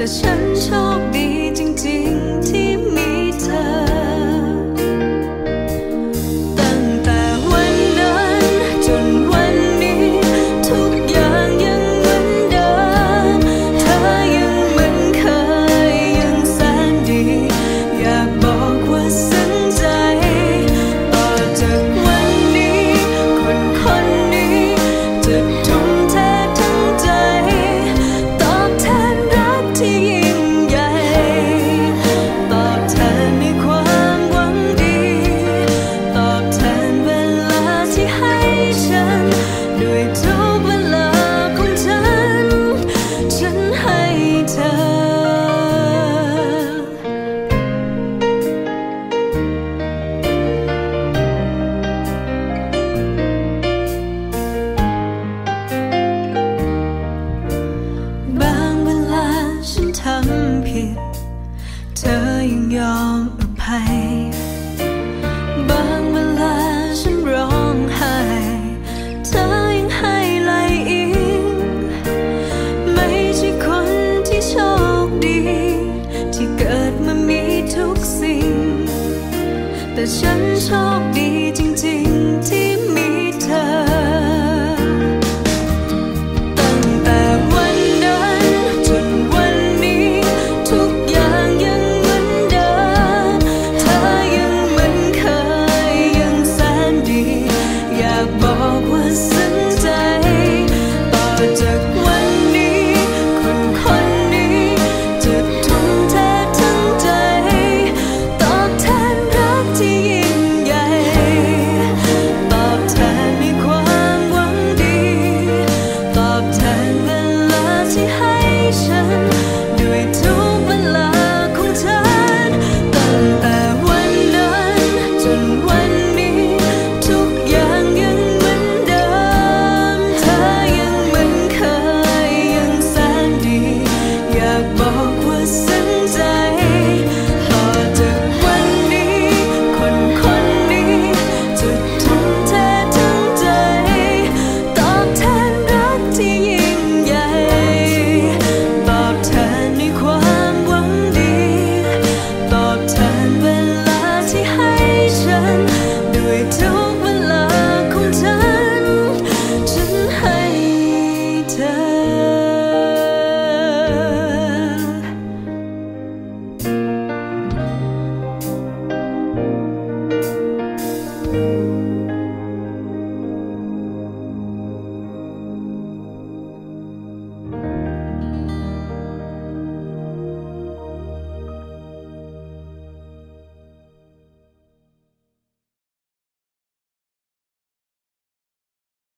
แต่ฉันโชคดีจริง ๆ ที่ อยังยอมอภัย บางเวลาฉันร้องไห้ เธอยังให้ไหลอิงไม่ใช่คนที่โชคดี ที่เกิดมามีทุกสิ่ง แต่ฉันโชคดี